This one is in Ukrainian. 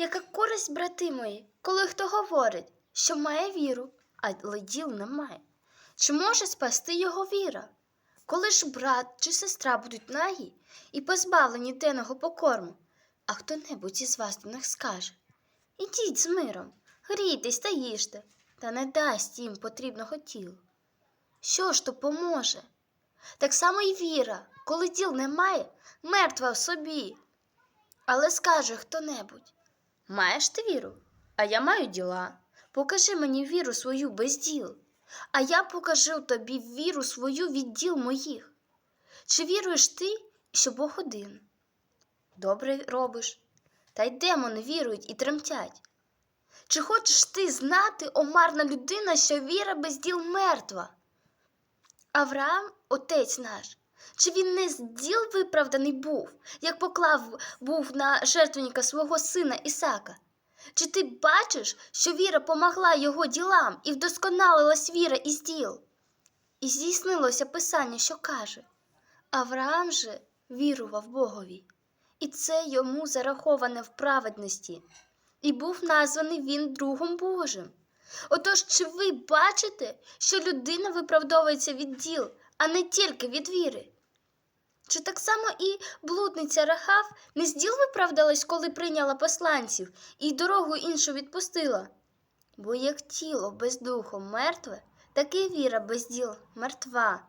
Яка користь, брати мої, коли хто говорить, що має віру, але діл не має? Чи може спасти його віра? Коли ж брат чи сестра будуть нагі і позбавлені денного покорму, а хто-небудь із вас до них скаже Ідіть з миром, грійтесь та їжте, та не дасть їм потрібного тілу. Що ж то поможе? Так само й віра, коли діл немає, мертва в собі. Але скаже хто-небудь Маєш ти віру? А я маю діла. Покажи мені віру свою без діл, а я покажу тобі віру свою від діл моїх. Чи віруєш ти, що Бог один? Добре робиш. Та й демони вірують і тремтять. Чи хочеш ти знати, о марна людина, що віра без діл мертва? Авраам, отець наш, чи він не з діл виправданий був, як поклав був на жертвенника свого сина Ісака? Чи ти бачиш, що віра помогла його ділам і вдосконалилась віра із діл? І здійснилося писання, що каже: Авраам же вірував Богові, і це йому зараховане в праведності, і був названий він другом Божим. Отож, чи ви бачите, що людина виправдовується від діл, а не тільки від віри? Чи так само і блудниця Рахав не з діл виправдалась, коли прийняла посланців і дорогу іншу відпустила? Бо як тіло без духу мертве, так і віра без діл мертва.